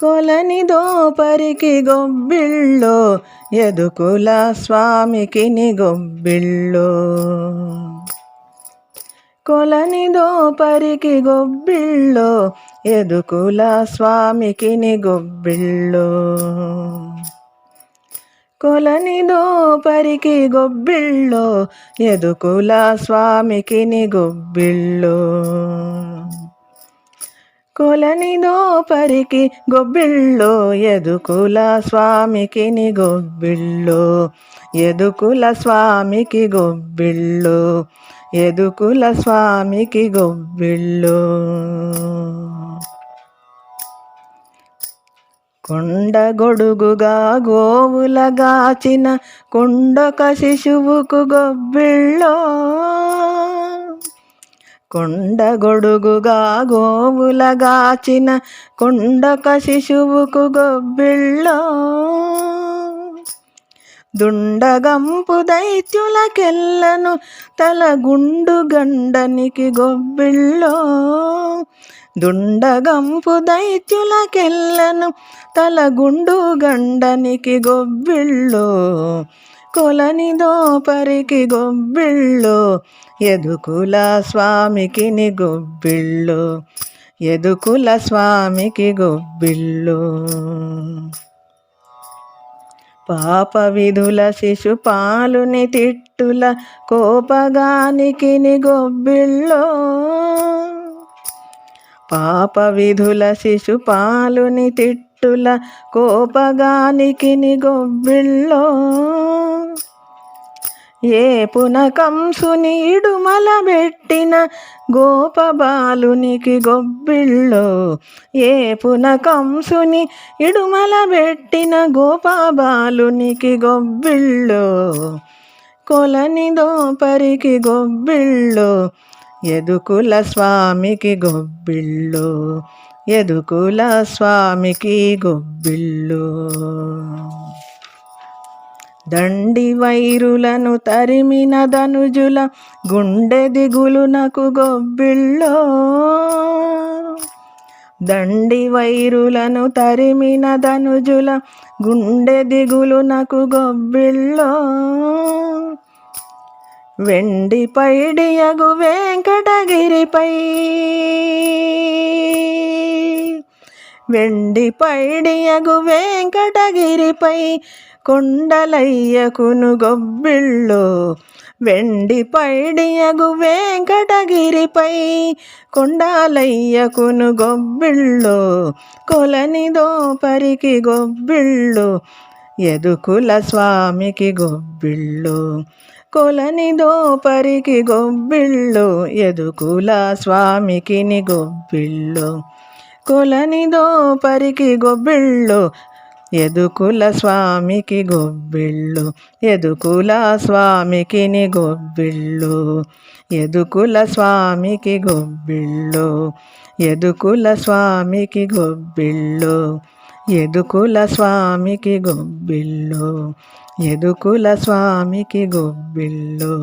కొలని దోపరికి గొబ్బిళ్ళో ఎదుకుల స్వామికి ని గొబ్బిళ్ళో. కొలని దోపరికి గొబ్బిళ్ళో ఎదుకుల స్వామికి ని గొబ్బిళ్ళో. కొలని దోపరికి గొబ్బిళ్ళో ఎదుకుల స్వామికి ని గొబ్బిళ్ళో. కొలని దోపరికి గొబ్బిళ్ళో ఎదుకుల స్వామికి ని గొబ్బిళ్ళో ఎదుకుల స్వామికి గొబ్బిళ్ళో ఎదుకుల స్వామికి గొబ్బిళ్ళో. కొండ గొడుగుగా గోవులగాచిన కొండొక శిశువుకు గొబ్బిళ్ళో. కొండ గొడుగుగా గోవులగాచిన కొండక శిశువుకు గొబ్బిళ్ళో. దుండగంపు దైత్యులకెల్లను తలగుండు గండనికి గొబ్బిళ్ళో. దుండగంపు దైత్యులకెల్లను తలగుండు గండనికి గొబ్బిళ్ళో. కొలని దోపరికి గొబ్బిళ్ళు ఎదుకుల స్వామికి గొబ్బిళ్ళు ఎదుకుల స్వామికి గొబ్బిళ్ళు. పాప విధుల శిశుపాలుని తిట్టుల కోపగానికి గొబ్బిళ్ళు. పాప విధుల శిశుపాలుని తిట్టుల కోపగానికి ని గొబ్బిళ్ళో. ఏ పునకంసుని ఇడుమల పెట్టిన గోపబాలునికి గొబ్బిళ్ళో. ఏ పునకంసుని ఇడుమల పెట్టిన గోపబాలునికి గొబ్బిళ్ళో. కొలని దోపరికి గొబ్బిళ్ళో. ఎదుకుల స్వామికి గొబ్బిళ్ళో. ఎదుకుల స్వామికి గొబ్బిళ్ళో. దండి వైరులను తరిమిన ధనుజుల గుండె దిగులునకు గొబ్బిళ్ళో. దండి వైరులను తరిమిన ధనుజుల గుండె దిగులునకు గొబ్బిళ్ళో. వెండి పైడియగు వెంకటగిరిపై వెండి పైడియగు వెంకటగిరిపై కొండలయ్యకును గొబ్బిళ్ళు. వెండి పైడియగు వెంకటగిరిపై కొండాలయ్యకును గొబ్బిళ్ళు. కొలని దోపరికి గొబ్బిళ్ళు. ఎదుకుల స్వామికి గొబ్బిళ్ళు. కొలని దోపరికి గొబ్బిళ్ళు. ఎదుకుల స్వామికిని గొబ్బిళ్ళు. కొలని దోపరికి గొబ్బిళ్ళు ఎదుకుల స్వామికి గొబ్బిళ్ళు ఎదుకుల స్వామికి గొబ్బిళ్ళు ఎదుకుల స్వామికి గొబ్బిళ్ళు ఎదుకుల స్వామికి గొబ్బిళ్ళు ఎదుకుల స్వామికి గొబ్బిళ్ళు ఎదుకుల స్వామికి గొబ్బిళ్ళు.